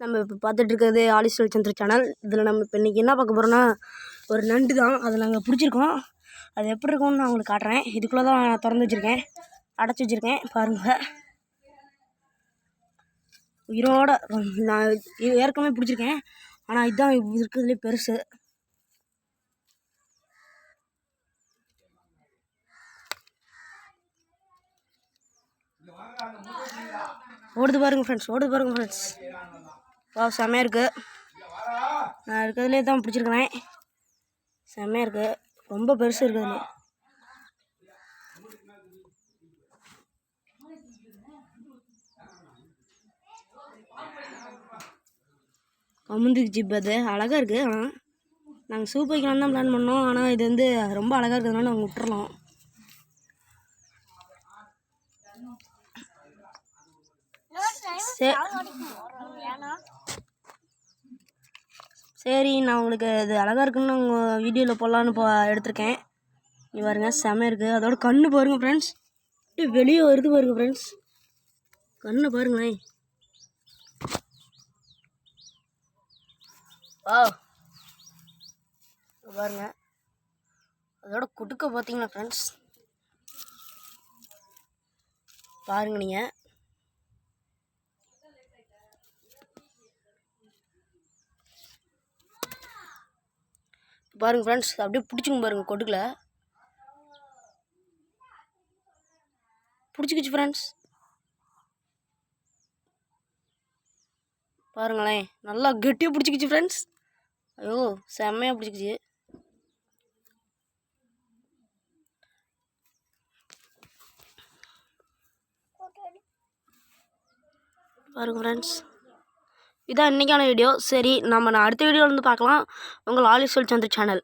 நம்ம இப்போ பார்த்துட்ருக்கறது ஆலிஸ்வல் சந்திர சேனல் இதில் நம்ம இப்போ இன்றைக்கி என்ன பார்க்க போகிறோன்னா ஒரு நண்டு தான். அதை நாங்கள் பிடிச்சிருக்கோம். அது எப்படி இருக்கும்னு நான் உங்களுக்கு காட்டுறேன். இதுக்குள்ளே தான் நான் திறந்து வச்சுருக்கேன். அடைச்சி வச்சுருக்கேன். பாருங்கள் உயிரோட நான் ஏற்கனவே பிடிச்சிருக்கேன். ஆனால் இதுதான் இருக்கிறதுலே பெருசு. ஓடுது பாருங்க ஃப்ரெண்ட்ஸ் ஓடுது பாருங்க ஃப்ரெண்ட்ஸ் வா செம்மையாக இருக்குது நான் இருக்கிறதுலே தான் பிடிச்சிருக்கிறேன். செம்மையாக இருக்குது ரொம்ப பெருசு இருக்குது கமுந்துக்கு ஜிப் அது. அழகாக இருக்குது ஆனால் நாங்கள் சூப் வைக்கலாம் தான் பிளான் பண்ணோம். ஆனால் இது வந்து ரொம்ப அழகாக இருக்கிறதுனால நாங்கள் விட்டுறலாம். சரி சரி நான் உங்களுக்கு இது அழகாக இருக்குன்னு உங்கள் வீடியோவில் போடலான்னு போ எடுத்திருக்கேன். நீ பாருங்க செம இருக்குது அதோட கண்ணு பாருங்கள் ஃப்ரெண்ட்ஸ் அப்படியே வெளியே வருது பாருங்கள் ஃப்ரெண்ட்ஸ் கண்ணை பாருங்களேன். ஆ. பாருங்க. அதோட குடுக்க பார்த்தீங்களா ஃப்ரெண்ட்ஸ் பாருங்க நீங்கள் பாருங்க ஃப்ரெண்ட்ஸ் அப்படியே பிடிச்சிங்க பாருங்க கொடுக்கல பிடிச்சிக்கிச்சு ஃப்ரெண்ட்ஸ் பாருங்களேன் நல்லா கெட்டியாக பிடிச்சிக்கிச்சு ஃப்ரெண்ட்ஸ் ஐயோ செம்மையாக பிடிச்சிக்கிச்சு. பாருங்க ஃப்ரெண்ட்ஸ் இதான் இன்றைக்கான வீடியோ. சரி நம்ம நான் அடுத்த வீடியோவில் வந்து பார்க்கலாம். உங்கள் ஆலிஸ்வல் சந்திர சேனல்.